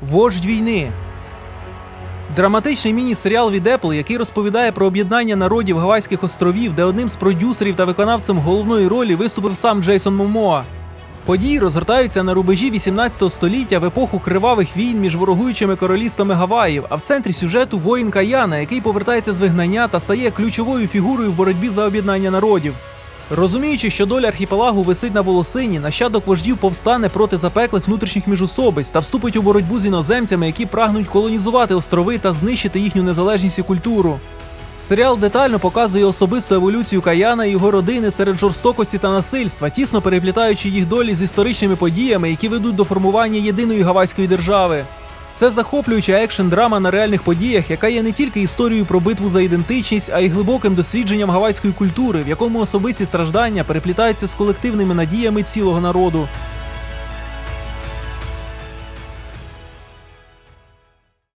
Вождь війни. Драматичний міні-серіал від Apple, який розповідає про об'єднання народів Гавайських островів, де одним з продюсерів та виконавцем головної ролі виступив сам Джейсон Момоа. Події розгортаються на рубежі 18 століття в епоху кривавих війн між ворогуючими королівствами Гаваїв, а в центрі сюжету воїн Каяна, який повертається з вигнання та стає ключовою фігурою в боротьбі за об'єднання народів. Розуміючи, що доля архіпелагу висить на волосині, нащадок вождів повстане проти запеклих внутрішніх міжусобиць та вступить у боротьбу з іноземцями, які прагнуть колонізувати острови та знищити їхню незалежність і культуру. Серіал детально показує особисту еволюцію Каяна і його родини серед жорстокості та насильства, тісно переплітаючи їх долі з історичними подіями, які ведуть до формування єдиної гавайської держави. Це захоплююча екшн-драма на реальних подіях, яка є не тільки історією про битву за ідентичність, а й глибоким дослідженням гавайської культури, в якому особисті страждання переплітаються з колективними надіями цілого народу.